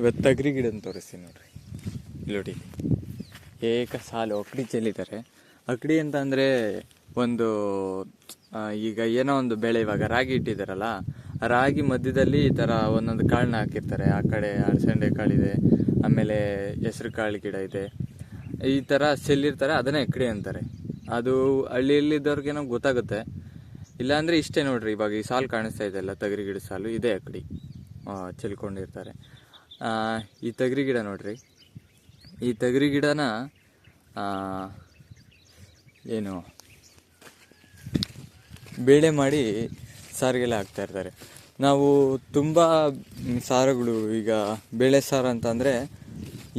ಇವತ್ತು ತಗರಿ ಗಿಡ ತೋರಿಸ್ತೀನಿ ನೋಡ್ರಿ. ನೋಡಿ. ಏಕ ಸಾಲು ಅಕ್ಕಡಿ ಚೆಲ್ಲಿದ್ದಾರೆ. ಅಕ್ಕಡಿ ಅಂತ ಅಂದರೆ ಒಂದು ಈಗ ಏನೋ ಒಂದು ಬೆಳೆ ಇವಾಗ ರಾಗಿ ಇಟ್ಟಿದ್ದಾರಲ್ಲ ರಾಗಿ ಮಧ್ಯದಲ್ಲಿ ಈ ಥರ ಒಂದೊಂದು ಕಾಳನ್ನ ಹಾಕಿರ್ತಾರೆ. ಆ ಕಡೆ ಅಳಸಂಡೆ ಕಾಳಿದೆ, ಆಮೇಲೆ ಹೆಸರು ಕಾಳು ಗಿಡ ಇದೆ. ಈ ಥರ ಚೆಲ್ಲಿರ್ತಾರೆ, ಅದನ್ನೇ ಅಕಡಿ ಅಂತಾರೆ. ಅದು ಹಳ್ಳಿಯಲ್ಲಿದ್ದವ್ರಿಗೇನೋ ಗೊತ್ತಾಗುತ್ತೆ. ಇಲ್ಲಾಂದರೆ ಇಷ್ಟೇ ನೋಡ್ರಿ, ಇವಾಗ ಈ ಸಾಲು ಕಾಣಿಸ್ತಾ ಇದೆಯಲ್ಲ ತಗರಿ ಗಿಡ ಸಾಲು, ಇದೇ ಅಕ್ಕಡಿ ಚೆಲ್ಕೊಂಡಿರ್ತಾರೆ. ಈ ತಗರಿ ಗಿಡ ನೋಡ್ರಿ. ಈ ತಗರಿ ಗಿಡನ ಏನು, ಬೇಳೆ ಮಾಡಿ ಸಾರಿಗೆಲ್ಲ ಹಾಕ್ತಾ ಇರ್ತಾರೆ. ನಾವು ತುಂಬ ಸಾರುಗಳು, ಈಗ ಬೇಳೆ ಸಾರು ಅಂತಂದರೆ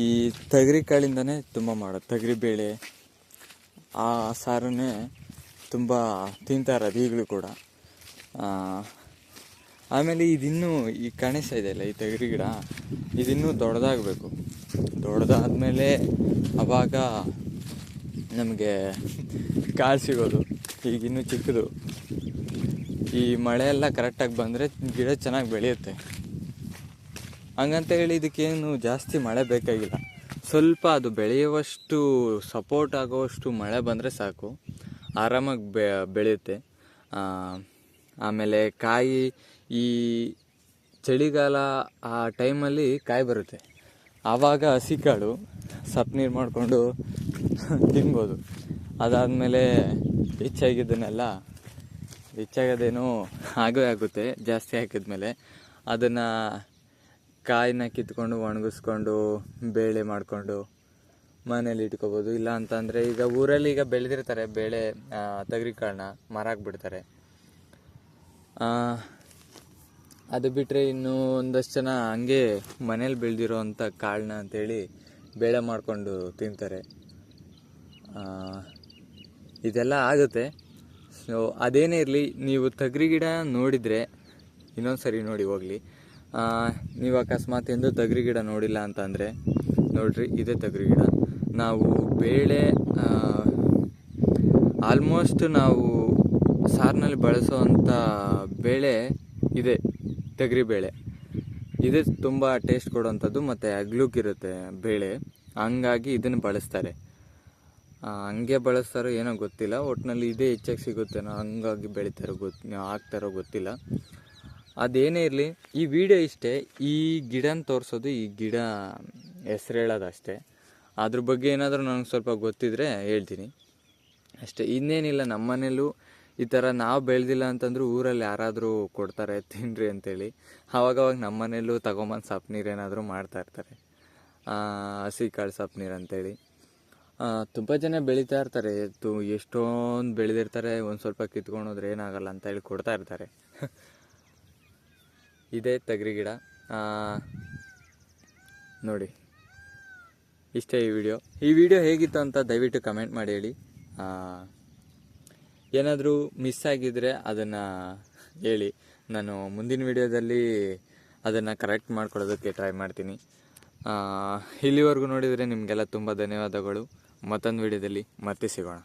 ಈ ತಗರಿ ಕಾಳಿಂದನೇ ತುಂಬ ಮಾಡೋದು ತಗರಿ ಬೇಳೆ, ಆ ಸಾರನ್ನೇ ತುಂಬ ತಿಂತಾ ಇರೋದು ಈಗಲೂ ಕೂಡ. ಆಮೇಲೆ ಇದಿನ್ನೂ ಈ ಕಾಣಿಸ್ತಾ ಇದೆಯಲ್ಲ ಈ ತೆಗ್ರಿ ಗಿಡ, ಇದಿನ್ನೂ ದೊಡ್ಡದಾಗಬೇಕು. ದೊಡ್ಡದಾದ್ಮೇಲೆ ಅವಾಗ ನಮಗೆ ಕಾಳು ಸಿಗೋದು ಈಗಿನ್ನೂ ಚಿಕ್ಕದು. ಈ ಮಳೆ ಎಲ್ಲ ಕರೆಕ್ಟಾಗಿ ಬಂದರೆ ಗಿಡ ಚೆನ್ನಾಗಿ ಬೆಳೆಯುತ್ತೆ. ಹಂಗಂತ ಹೇಳಿ ಇದಕ್ಕೇನು ಜಾಸ್ತಿ ಮಳೆ ಬೇಕಾಗಿಲ್ಲ. ಸ್ವಲ್ಪ ಅದು ಬೆಳೆಯುವಷ್ಟು ಸಪೋರ್ಟ್ ಆಗುವಷ್ಟು ಮಳೆ ಬಂದರೆ ಸಾಕು. ಆರಾಮಾಗಿ ಬೆಳೆಯುತ್ತೆ. ಆಮೇಲೆ ಕಾಯಿ, ಈ ಚಳಿಗಾಲ ಆ ಟೈಮಲ್ಲಿ ಕಾಯಿ ಬರುತ್ತೆ. ಆವಾಗ ಹಸಿ ಕಾಳು ಸಪ್ ನೀರು ಮಾಡಿಕೊಂಡು ತಿನ್ಬೋದು. ಅದಾದಮೇಲೆ ಹೆಚ್ಚಾಗಿದ್ದನ್ನೆಲ್ಲ, ಹೆಚ್ಚಾಗೋದೇನೋ ಆಗೇ ಆಗುತ್ತೆ, ಜಾಸ್ತಿ ಹಾಕಿದ್ಮೇಲೆ. ಅದನ್ನು ಕಾಯಿನ ಕಿತ್ಕೊಂಡು, ಒಣಗಿಸ್ಕೊಂಡು, ಬೇಳೆ ಮಾಡಿಕೊಂಡು ಮನೇಲಿ ಇಟ್ಕೋಬೋದು. ಇಲ್ಲ ಅಂತಂದರೆ ಈಗ ಊರಲ್ಲಿ ಈಗ ಬೆಳೆದಿರ್ತಾರೆ, ಬೇಳೆ ತಗ್ರಿಕಾಳನ್ನ ಕಾಳನ್ನ ಮಾರಾಕ್ ಬಿಡ್ತಾರೆ. ಅದು ಬಿಟ್ಟರೆ ಇನ್ನೂ ಒಂದಷ್ಟು ಜನ ಹಂಗೆ ಮನೇಲಿ ಬೆಳೆದಿರೋ ಅಂಥ ಕಾಳನ್ನ ಅಂತೇಳಿ ಬೇಳೆ ಮಾಡಿಕೊಂಡು ತಿಂತಾರೆ. ಇದೆಲ್ಲ ಆಗುತ್ತೆ. ಸೊ ಅದೇನೇ ಇರಲಿ, ನೀವು ತಗ್ರಿ ಗಿಡ ನೋಡಿದರೆ, ಇನ್ನೊಂದು ಸರಿ ನೋಡಿ ಹೋಗಲಿ. ನೀವು ಅಕಸ್ಮಾತ್ ಎಂದು ತಗ್ರಿ ಗಿಡ ನೋಡಿಲ್ಲ ಅಂತಂದರೆ, ನೋಡ್ರಿ, ಇದೇ ತಗರಿ ಗಿಡ. ನಾವು ಬೇಳೆ ಆಲ್ಮೋಸ್ಟ್ ನಾವು ಸಾರಿನಲ್ಲಿ ಬಳಸುವಂಥ ಬೇಳೆ ಇದೆ, ತೊಗರಿ ಬೇಳೆ. ಇದೇ ತುಂಬ ಟೇಸ್ಟ್ ಕೊಡುವಂಥದ್ದು ಮತ್ತು ಅಗ್ಲುಕ್ಕಿರುತ್ತೆ ಬೇಳೆ. ಹಂಗಾಗಿ ಇದನ್ನು ಬಳಸ್ತಾರೆ. ಹಂಗೆ ಬಳಸ್ತಾರೋ ಏನೋ ಗೊತ್ತಿಲ್ಲ. ಒಟ್ಟಿನಲ್ಲಿ ಇದೇ ಹೆಚ್ಚಾಗಿ ಸಿಗುತ್ತೇನೋ ಹಂಗಾಗಿ ಬೆಳಿತಾರೋ ಗೊತ್ ಹಾಕ್ತಾರೋ ಗೊತ್ತಿಲ್ಲ. ಅದೇನೇ ಇರಲಿ, ಈ ವಿಡಿಯೋ ಇಷ್ಟೇ. ಈ ಗಿಡನ ತೋರಿಸೋದು ಈ ಗಿಡ ಹೆಸ್ರು ಹೇಳೋದು ಅಷ್ಟೇ. ಅದ್ರ ಬಗ್ಗೆ ಏನಾದರೂ ನನಗೆ ಸ್ವಲ್ಪ ಗೊತ್ತಿದ್ರೆ ಹೇಳ್ತೀನಿ. ಅಷ್ಟೇ, ಇನ್ನೇನಿಲ್ಲ ನಮ್ಮ ಮನೇಲೂ ಈ ಥರ ನಾವು ಬೆಳೆದಿಲ್ಲ ಅಂತಂದ್ರೂ ಊರಲ್ಲಿ ಯಾರಾದರೂ ಕೊಡ್ತಾರೆ ತಿನ್ನಿರಿ ಅಂತೇಳಿ. ಆವಾಗವಾಗ ನಮ್ಮ ಮನೇಲೂ ತಗೊಂಬಂದು ಸಪ್ ನೀರು ಏನಾದರೂ ಮಾಡ್ತಾ ಇರ್ತಾರೆ. ಆ, ಹಸಿ ಕಾಳು ಸಪ್ ನೀರು ಅಂತೇಳಿ. ತುಂಬ ಜನ ಬೆಳೀತಾ ಇರ್ತಾರೆ. ತು ಎಷ್ಟೊಂದು ಬೆಳೆದಿರ್ತಾರೆ ಒಂದು ಸ್ವಲ್ಪ ಕಿತ್ಕೊಂಡು ಹೋದ್ರೆ ಏನಾಗಲ್ಲ ಅಂತ ಹೇಳಿ ಕೊಡ್ತಾ ಇರ್ತಾರೆ. ಇದೇ ತಗ್ರಿ ಗಿಡ. ನೋಡಿ. ಇಷ್ಟೇ ಈ ವಿಡಿಯೋ. ಈ ವಿಡಿಯೋ ಹೇಗಿತ್ತು ಅಂತ ದಯವಿಟ್ಟು ಕಮೆಂಟ್ ಮಾಡಿ ಹೇಳಿ. ಏನಾದರೂ ಮಿಸ್ ಆಗಿದ್ದರೆ ಅದನ್ನು ಹೇಳಿ. ನಾನು ಮುಂದಿನ ವಿಡಿಯೋದಲ್ಲಿ ಅದನ್ನು ಕರೆಕ್ಟ್ ಮಾಡ್ಕೊಳ್ಳೋದಕ್ಕೆ ಟ್ರೈ ಮಾಡ್ತೀನಿ. ಇಲ್ಲಿವರೆಗೂ ನೋಡಿದರೆ ನಿಮಗೆಲ್ಲ ತುಂಬ ಧನ್ಯವಾದಗಳು. ಮತ್ತೊಂದು ವಿಡಿಯೋದಲ್ಲಿ ಮತ್ತೆ ಸಿಗೋಣ.